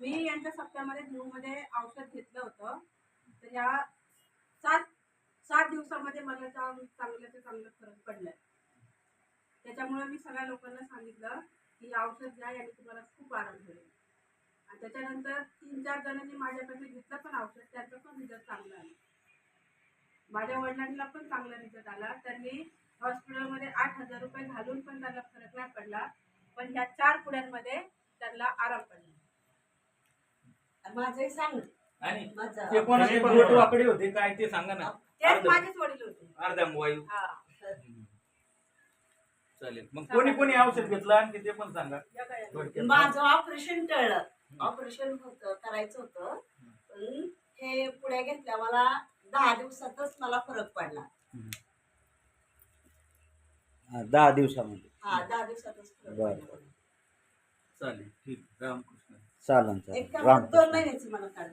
मी यांच्या सप्त्यामध्ये जीवमध्ये औषध घेतलं होतं. तर या सात सात दिवसामध्ये मला चांग- चांगलं ते चांगलं फरक पडलाय. त्याच्यामुळे मी सगळ्या लोकांना सांगितलं की औषध घ्या याने तुम्हाला खूप आराम होईल आणि त्याच्यानंतर तीन चार जणांनी माझ्याकडे घेतलं पण औषध त्यांचा पण रिझल्ट चांगला आला. माझ्या वडिलांना पण चांगला रिझल्ट आला. त्यांनी हॉस्पिटलमध्ये आठ हजार रुपये घालून पण त्यांना फरक नाही पडला. पण ह्या चार पुड्यांमध्ये त्यांना आराम पडला. माझंही सांग आणि माझं ते कोणाचे बोट वाकडे होते काय ते सांगा ना. तेच माझेच वडील होते. अर्धा वायू. हा. चालेल. मग कोणी कोणी औषध घेतलं आणि ते पण सांगा. थोडक्यात. माझं ऑपरेशन टळलं. ऑपरेशन होतं करायचं होतं. पण हे पुढे घेतल्या मला दहा दिवसातच मला फरक पडला. हा, दहा दिवसामध्ये. हा दहा दिवसातच फरक बरं. पडला. चालेल ठीक रामकृष्ण. चालन चालेल दोन राम महिन्याची मला काढ.